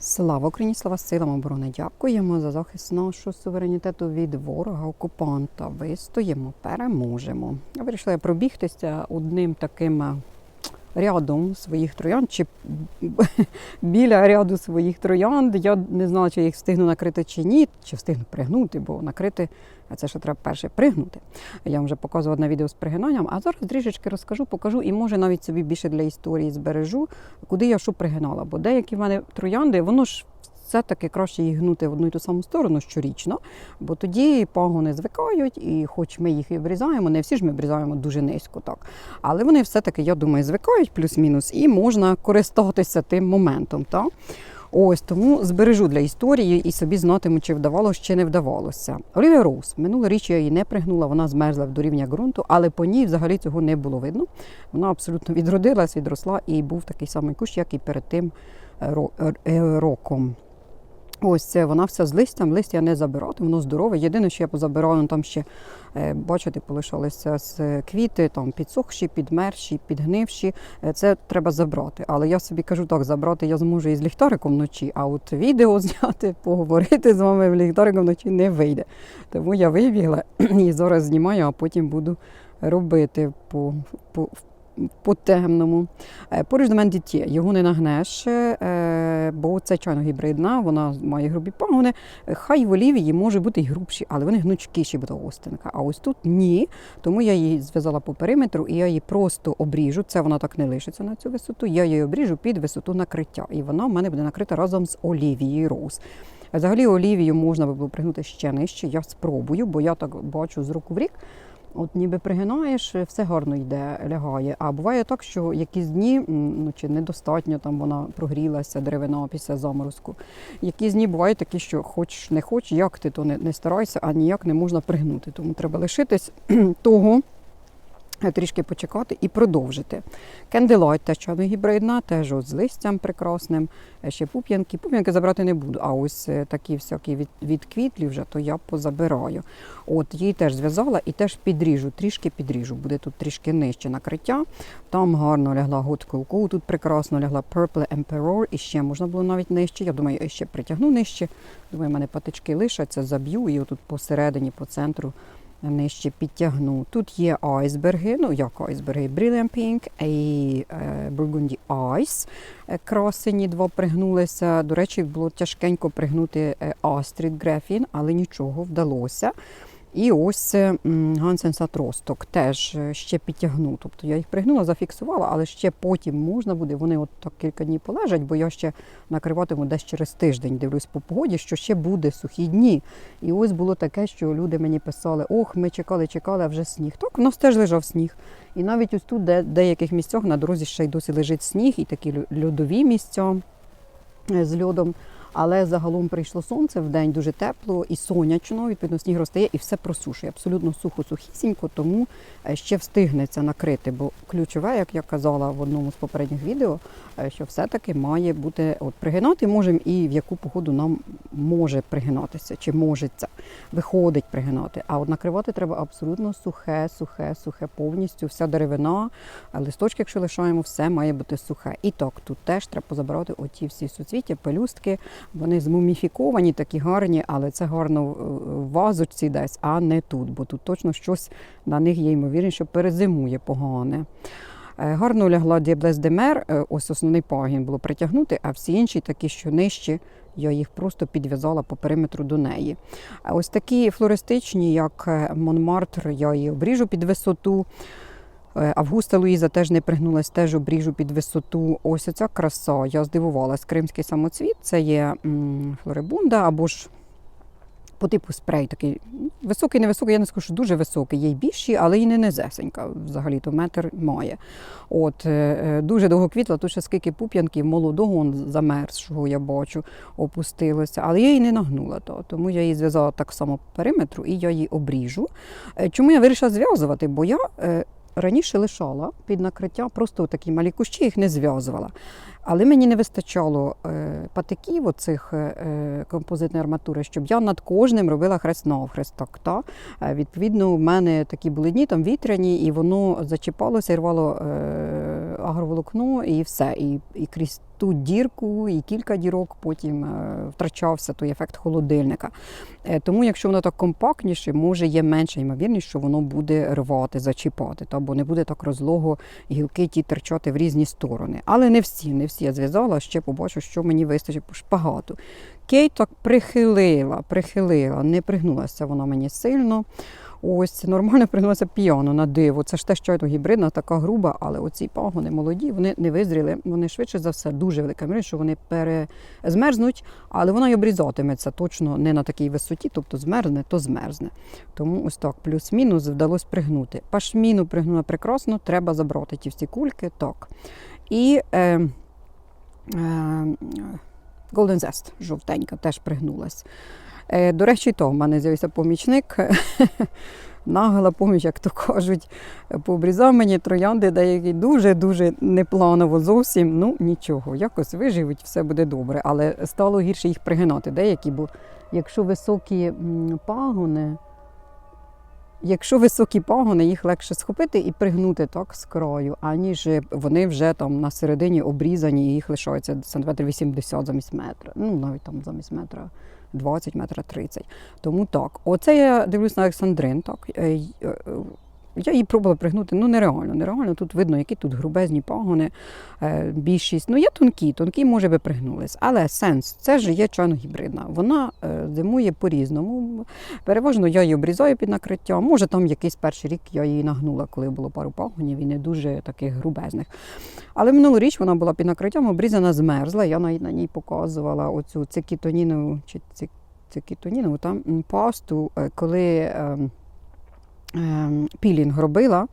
Слава Україні, слава силам оборони! Дякуємо за захист нашого суверенітету від ворога окупанта. Вистоїмо, переможемо. Вирішила пробігтися одним таким рядом своїх троянд, чи біля ряду своїх троянд. Я не знала, чи я їх встигну накрити чи ні, чи встигну пригнути, бо накрити це ще треба перше пригнути. Я вам вже показувала на відео з пригинанням, а зараз трішечки розкажу, покажу і може навіть собі більше для історії збережу, куди я що пригинала. Бо деякі в мене троянди, воно ж. Все-таки краще їх гнути в одну і ту саму сторону щорічно, бо тоді пагони звикають, і хоч ми їх і обрізаємо, не всі ж ми обрізаємо дуже низько, так. Але вони все-таки, я думаю, звикають плюс-мінус, і можна користуватися тим моментом. Так? Ось тому збережу для історії і собі знатиму, чи вдавалося, чи не вдавалося. Олівія Роуз. Минулу річ я її не пригнула, вона змерзла до рівня ґрунту, але по ній взагалі цього не було видно. Вона абсолютно відродилась, відросла і був такий самий кущ, як і перед тим е, ро- е, роком. Ось це вона вся з листям, листя я не забирати, воно здорове. Єдине, що я позабираю, ну, там ще, е, бачите, полишалися з квіти, там підсохші, підмерші, підгнивші. Е, Це треба забрати. Але я собі кажу так, забрати я зможу із ліхтариком вночі, а от відео зняти, поговорити з вами в ліхтариком вночі не вийде. Тому я вибігла і зараз знімаю, а потім буду робити по, по, по темному. Е, Поруч до мене дітє, його не нагнеш, е, бо це чайно гібридна, вона має грубі пагони. Е, Хай в олівії може бути й грубші, але вони гнучкіші буде остинка. А ось тут ні. Тому я її зв'язала по периметру і я її просто обріжу. Це вона так не лишиться на цю висоту. Я її обріжу під висоту накриття. І вона в мене буде накрита разом з олівією роуз. Взагалі олівію можна було пригнути ще нижче. Я спробую, бо я так бачу з року в рік. От ніби пригинаєш, все гарно йде, лягає. А буває так, що якісь дні, ну чи недостатньо там вона прогрілася, деревина після заморозку. Якісь дні бувають такі, що хоч не хоч, як ти то не, не старайся, а ніяк не можна пригнути. Тому треба лишитись того. Трішки почекати і продовжити. Кенделайт теж чайно гібридна, теж з листям прекрасним. Е, Ще пуп'янки. Пуп'янки забрати не буду, а ось е, такі всякі від, від квітлі вже, то я позабираю. От її теж зв'язала і теж підріжу, трішки підріжу. Буде тут трішки нижче накриття. Там гарно лягла Hot тут прекрасно лягла Purple Emperor, і ще можна було навіть нижче. Я думаю, я ще притягну нижче. Думаю, в мене патички лишаться, заб'ю і отут посередині, по центру нижче підтягну. Тут є айсберги, ну як айсберги, Brilliant Pink і е, Burgundy Ice. Е, Красені два пригнулися. До речі, було тяжкенько пригнути е, Astrid Грефін, але нічого вдалося. І ось Гансен Сатросток теж е, ще підтягну. Тобто я їх пригнула, зафіксувала, але ще потім можна буде. Вони от так кілька днів полежать, бо я ще накриватиму десь через тиждень. Дивлюсь по погоді, що ще буде сухі дні. І ось було таке, що люди мені писали: ох, ми чекали, чекали, а вже сніг. Так, в нас теж лежав сніг. І навіть ось тут, де деяких місцях на дорозі ще й досі лежить сніг, і такі льодові місця е, з льодом. Але загалом прийшло сонце в день дуже тепло і сонячно. Відповідно, сніг розтає і все просушує. Абсолютно сухо, сухісінько, тому е, ще встигнеться накрити. Бо ключове, як я казала в одному з попередніх відео, е, що все-таки має бути от пригинати можемо і в яку погоду нам може пригинатися, чи можеться, виходить пригинати. А от накривати треба абсолютно сухе, сухе, сухе, повністю вся деревина, е, листочки, якщо лишаємо, все має бути сухе. І так, тут теж треба позабирати оті всі суцвіття, пелюстки. Вони змуміфіковані, такі гарні, але це гарно в- вазочці десь, а не тут, бо тут точно щось на них є ймовірність, що перезимує погане. Е, Гарно лягла Діаблес Демер, е, ось основний пагін було притягнути, а всі інші такі, що нижчі, я їх просто підв'язала по периметру до неї. Ось такі флористичні, як е, Монмартр, я її обріжу під висоту. Е, Августа Луїза теж не пригнулась, теж обріжу під висоту. Ось оця краса. Я здивувалась. Кримський самоцвіт це є флорибунда або ж по типу спрей такий високий, невисокий, я не скажу, що дуже високий. Є й більші, але і не незесенька. Взагалі то метр має. От е, е, дуже довго квітла, тут ще скільки пуп'янків молодого замерзшого я бачу, опустилося. Але я її не нагнула, то, тому я її зв'язала так само по периметру і я її обріжу. Чому я вирішила зв'язувати? Бо я раніше лишала під накриття просто такі малі кущі, їх не зв'язувала. Але мені не вистачало е, патиків оцих е, композитної арматури, щоб я над кожним робила хрест навхрест. Так, та? Е, відповідно, в мене такі були дні там вітряні, і воно зачіпалося рвало е, агроволокно і все. І, і крізь ту дірку, і кілька дірок потім е, втрачався той ефект холодильника. Е, Тому, якщо воно так компактніше, може є менша ймовірність, що воно буде рвати, зачіпати, та, бо не буде так розлого гілки ті терчати в різні сторони. Але не всі, не всі я зв'язала, ще побачу, що мені вистачить по шпагату. Кейт прихилила, прихилила, не пригнулася вона мені сильно. Ось нормально пригнулася піано на диво. Це ж те, що гібридна, така груба, але оці пагони молоді, вони не визріли. Вони швидше за все дуже велика мірність, що вони перезмерзнуть, але вона й обрізатиметься точно не на такій висоті, тобто змерзне, то змерзне. Тому ось так, плюс-мінус вдалося пригнути. Пашміну пригнула прекрасно, треба забрати ті всі кульки. Так. І е, Golden Zest, жовтенька, теж пригнулась. Е, До речі, то в мене з'явився помічник. Нагла поміч, як то кажуть, пообрізав мені троянди, деякі дуже-дуже непланово зовсім. Ну нічого, якось виживуть, все буде добре. Але стало гірше їх пригинати. Деякі, бо якщо високі пагони, якщо високі пагони, їх легше схопити і пригнути так з краю, аніж вони вже там на середині обрізані і їх лишається сантиметр 80 замість метра. Ну навіть там замість метра. 20 метра 30. Тому так. Оце я дивлюсь на Олександрин. Так. Я її пробувала пригнути. Ну нереально, нереально. Тут видно, які тут грубезні пагони, е, більшість. Ну є тонкі, тонкі, може би пригнулись. Але сенс, це ж є чайно гібридна. Вона е, зимує по-різному. Переважно я її обрізаю під накриття. Може, там якийсь перший рік я її нагнула, коли було пару пагонів і не дуже таких грубезних. Але минулоріч вона була під накриттям, обрізана, змерзла. Я на, ній показувала оцю цикітонінову чи цик- цикітонінову там пасту, е, коли. Ем, Пілінг робила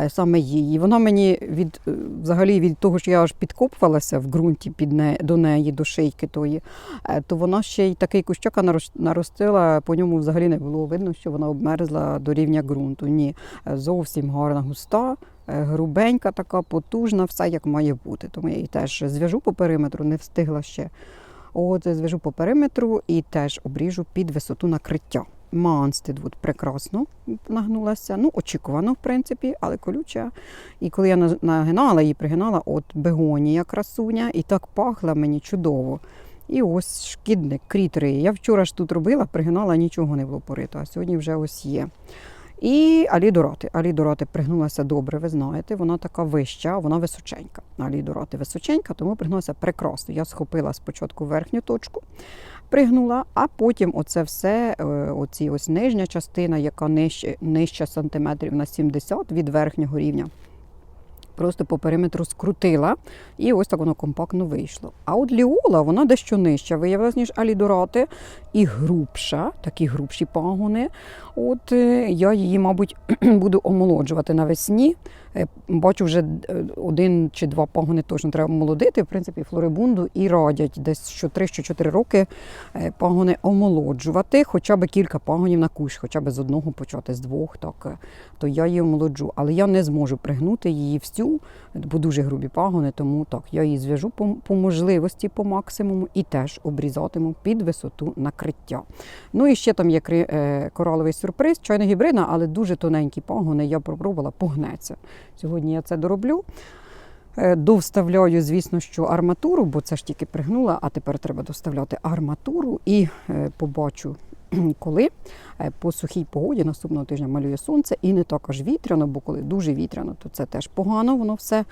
е, саме її. Вона мені від е, взагалі від того, що я аж підкопувалася в ґрунті під не, до неї, до шийки тої, е, то вона ще й такий кущака нарос- наростила, по ньому взагалі не було видно, що вона обмерзла до рівня ґрунту. Ні, зовсім гарна густа. Грубенька, така потужна, все як має бути. Тому я її теж зв'яжу по периметру, не встигла ще. От зв'яжу по периметру і теж обріжу під висоту накриття. Манстедвуд прекрасно нагнулася. Ну, очікувано, в принципі, але колюча. І коли я нагинала її, пригинала, от бегонія красуня, і так пахла мені чудово. І ось шкідник, крітери. Я вчора ж тут робила, пригинала, нічого не було порито, а сьогодні вже ось є. І алідорати. Алідорати пригнулася добре, ви знаєте, вона така вища, вона височенька. Алідорати височенька, тому пригнулася прекрасно. Я схопила спочатку верхню точку, пригнула, а потім оце все, е, оці ось нижня частина, яка нижче, нижче сантиметрів на 70 від верхнього рівня. Просто по периметру скрутила, і ось так воно компактно вийшло. А от ліола, вона дещо нижча, виявилась, ніж алідорати, і грубша, такі грубші пагони. От е, я її, мабуть, буду омолоджувати навесні. Е, Бачу, вже е, один чи два пагони точно треба молодити. В принципі, флорибунду і радять десь що 3-4 роки пагони омолоджувати, хоча б кілька пагонів на кущ, хоча б з одного почати, з двох, так то я її омолоджу. Але я не зможу пригнути її всю, бо дуже грубі пагони, тому так я її зв'яжу по, по можливості, по максимуму, і теж обрізатиму під висоту накриття. Ну і ще там є е, кораловий сюрприз, чайно гібридна, але дуже тоненькі пагони. Я попробувала, погнеться. Сьогодні я це дороблю. Е, Довставляю, звісно, що арматуру, бо це ж тільки пригнула, а тепер треба доставляти арматуру і е, побачу, коли Е, по сухій погоді наступного тижня малює сонце і не так аж вітряно, бо коли дуже вітряно, то це теж погано, воно все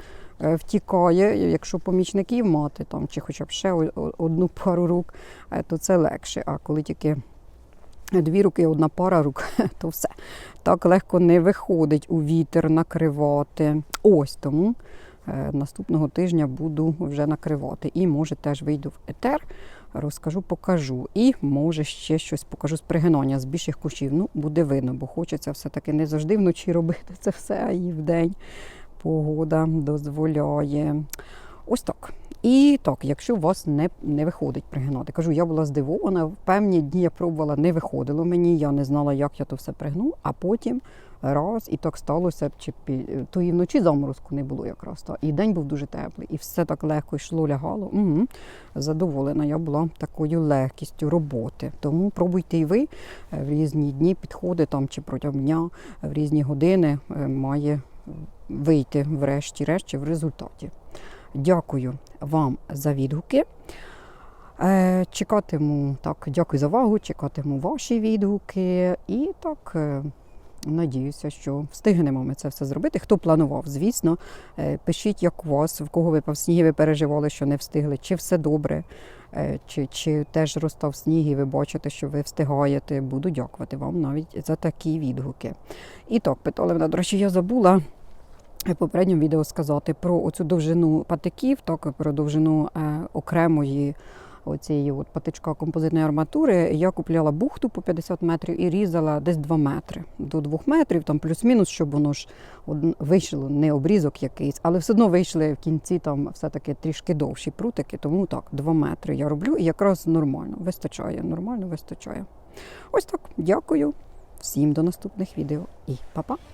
е, втікає. Якщо помічників мати там, чи хоча б ще одну пару рук, е, то це легше. А коли тільки дві руки, одна пара рук, то все. Так легко не виходить у вітер накривати. Ось тому наступного тижня буду вже накривати. І може теж вийду в етер, розкажу, покажу. І може ще щось покажу з пригинання з більших кущів. Ну, буде видно, бо хочеться все-таки не завжди вночі робити це все, а і вдень погода дозволяє. Ось так. І так, якщо у вас не, не виходить пригинати, кажу, я була здивована. В певні дні я пробувала, не виходило мені, я не знала, як я то все пригну, а потім раз і так сталося, чи то і вночі заморозку не було якраз. Та. І день був дуже теплий, і все так легко йшло, лягало. Угу. Задоволена я була такою легкістю роботи. Тому пробуйте і ви е, в різні дні підходи там чи протягом дня, в різні години е, має вийти врешті-решті в результаті. Дякую вам за відгуки. Е, Чекатиму так, дякую за увагу, чекатиму ваші відгуки. І так, е, надіюся, що встигнемо ми це все зробити. Хто планував, звісно, Е, пишіть, як у вас, в кого випав сніг, ви переживали, що не встигли, чи все добре, чи, чи теж розстав сніг, і ви бачите, що ви встигаєте. Буду дякувати вам навіть за такі відгуки. І так, питали мене, до речі, я забула. В попередньому відео сказати про оцю довжину патиків, так про довжину е, окремої оцієї от патичка композитної арматури. Я купляла бухту по 50 метрів і різала десь 2 метри до 2 метрів, там плюс-мінус, щоб воно ж вийшло не обрізок якийсь, але все одно вийшли в кінці там все-таки трішки довші прутики, тому так, 2 метри я роблю і якраз нормально вистачає, нормально вистачає. Ось так, дякую. Всім до наступних відео і па-па!